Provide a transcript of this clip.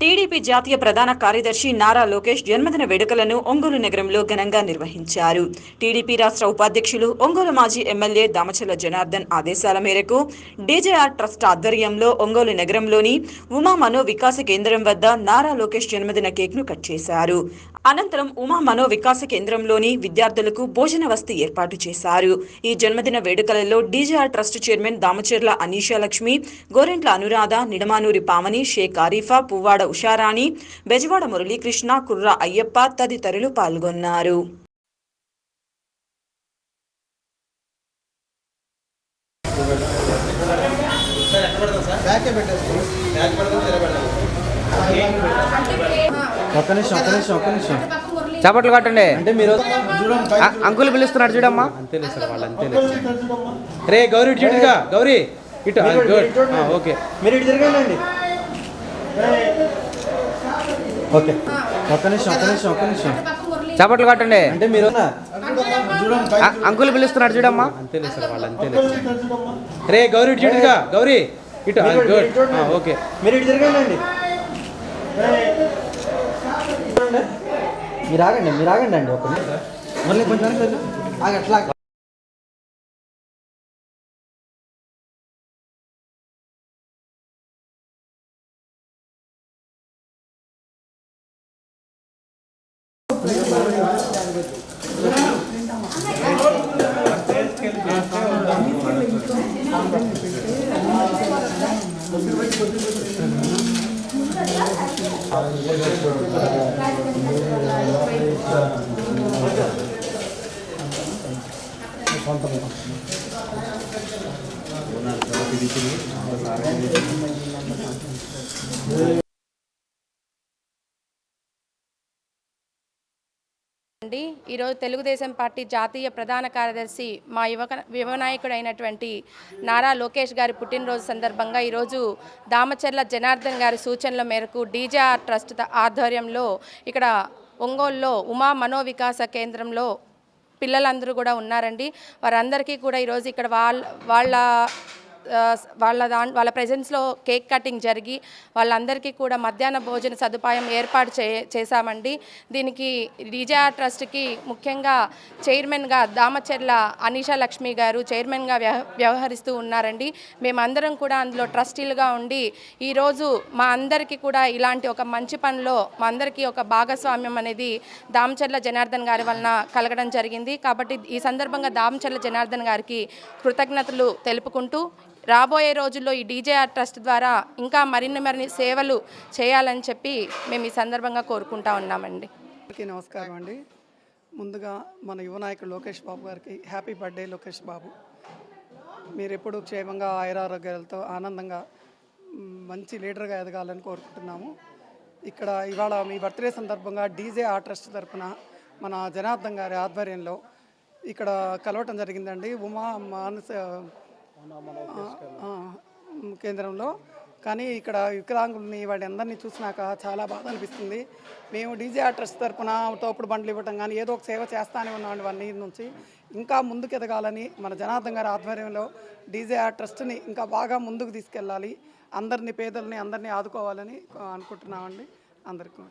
TDP జాతీయ ప్రధాన కార్యదర్శి నారా లోకేష్ జన్మదిన వేడుకలను ఒంగోలు నగరంలో ఘనంగా నిర్వహించారు. టీడీపీ రాష్ట్ర ఉపాధ్యక్షులు ఒంగోలు మాజీ ఎమ్మెల్యే దామచల జనార్దన్ ఆదేశాల మేరకు డీజేఆర్ ట్రస్ట్ ఆధ్వర్యంలో ఒంగోలు నగరంలోని ఉమా మనో వికాస కేంద్రం వద్ద నారా లోకేష్ జన్మదిన కేక్ను కట్ చేశారు. అనంతరం ఉమా మనో వికాస కేంద్రంలోని విద్యార్థులకు భోజన వసతి ఏర్పాటు చేశారు. ఈ జన్మదిన వేడుకలలో DJR trust chairman Damacharla Anisha Lakshmi Gorantla Anuradha Nidamanuri Pamani Shaik Arifa Puvvada Usharani Bezawada Muralikrishna Kurra Ayyappa తదితరులు పాల్గొన్నారు. ఒక్క నిమిషం ఒక్క నిమిషం ఒక్క నిమిషం. చప్పట్లు కొట్టండి అంటే మీరు అంకుల్ పిలుస్తున్నాడు చూడమ్మా అంతేలే సార్ వాళ్ళు అంతేలే రే గౌరీ ఇటు చూడుగా గౌరీ. ఇటు గుడ్. ఓకే. మీరు ఇటు తిరగండి. ఓకే. ఒక్క నిమిషం ఒక్క నిమిషం ఒక్క నిమిషం. చప్పట్లు కొట్టండి అంటే మీరు అంకుల్ పిలుస్తున్నాడు చూడమ్మా అంతేలే సార్ వాళ్ళు అంతేలే రే గౌరీ ఇటు చూడుగా గౌరీ. ఇటు గుడ్. ఓకే. మీరు ఇటు తిరగండి. అండి మీరు ఆగండి మీరు ఆగండి అండి ఒక మళ్ళీ కొంచెం వెనక్కి వెళ్ళు. ఆగ అట్లా ఆగ. అండి. ఈరోజు తెలుగుదేశం పార్టీ జాతీయ ప్రధాన కార్యదర్శి మా యువక యువ నారా లోకేష్ గారి పుట్టినరోజు సందర్భంగా ఈరోజు దామచర్ల జనార్దన్ గారి సూచనల మేరకు డీజేఆర్ ట్రస్ట్ ఆధ్వర్యంలో ఇక్కడ ఒంగోలులో ఉమా మనోవికాస కేంద్రంలో పిల్లలందరూ కూడా ఉన్నారండి. వారందరికీ కూడా ఈరోజు ఇక్కడ వాళ్ళ వాళ్ళ వాళ్ళ దా వాళ్ళ ప్రెజెన్స్లో కేక్ కటింగ్ జరిగి వాళ్ళందరికీ కూడా మధ్యాహ్న భోజన సదుపాయం ఏర్పాటు చే చేశామండి. దీనికి డీజేఆర్ ట్రస్ట్కి ముఖ్యంగా చైర్మన్గా దామచెర్ల అనీషా లక్ష్మి గారు చైర్మన్గా వ్యవ వ్యవహరిస్తూ ఉన్నారండి. మేమందరం కూడా అందులో ట్రస్టీలుగా ఉండి ఈరోజు మా అందరికీ కూడా ఇలాంటి ఒక మంచి పనిలో మా అందరికీ ఒక భాగస్వామ్యం అనేది దామచర్ల జనార్దన్ గారి వలన కలగడం జరిగింది. కాబట్టి ఈ సందర్భంగా దామచర్ల జనార్దన్ గారికి కృతజ్ఞతలు తెలుపుకుంటూ రాబోయే రోజుల్లో ఈ డీజేఆర్ ట్రస్ట్ ద్వారా ఇంకా మరిన్ని మరిన్ని సేవలు చేయాలని చెప్పి మేము ఈ సందర్భంగా కోరుకుంటా ఉన్నామండి. నమస్కారం అండి. ముందుగా మన యువ నాయకుడు లోకేష్ బాబు గారికి హ్యాపీ బర్త్డే లోకేష్ బాబు. మీరు ఎప్పుడు క్షేమంగా ఆయురారోగ్యాలతో ఆనందంగా మంచి లీడర్గా ఎదగాలని కోరుకుంటున్నాము. ఇక్కడ ఇవాళ మీ బర్త్డే సందర్భంగా డీజే ఆ ట్రస్ట్ తరఫున మన జనార్దన్ గారి ఆధ్వర్యంలో ఇక్కడ కలవటం జరిగిందండి. ఉమా మానస కేంద్రంలో. కానీ ఇక్కడ వికలాంగుల్ని వాడి అందరినీ చూసినాక చాలా బాధ అనిపిస్తుంది. మేము డీజే ట్రస్ట్ తరపున తోపుడు బండ్లు ఇవ్వటం కానీ ఏదో ఒక సేవ చేస్తానే ఉన్నాం వన్ ఇయర్ నుంచి. ఇంకా ముందుకు ఎదగాలని మన జనార్దన్ గారి ఆధ్వర్యంలో డీజే ట్రస్ట్ని ఇంకా బాగా ముందుకు తీసుకెళ్ళాలి. అందరినీ పేదల్ని అందరినీ ఆదుకోవాలని అనుకుంటున్నామండి. అందరికీ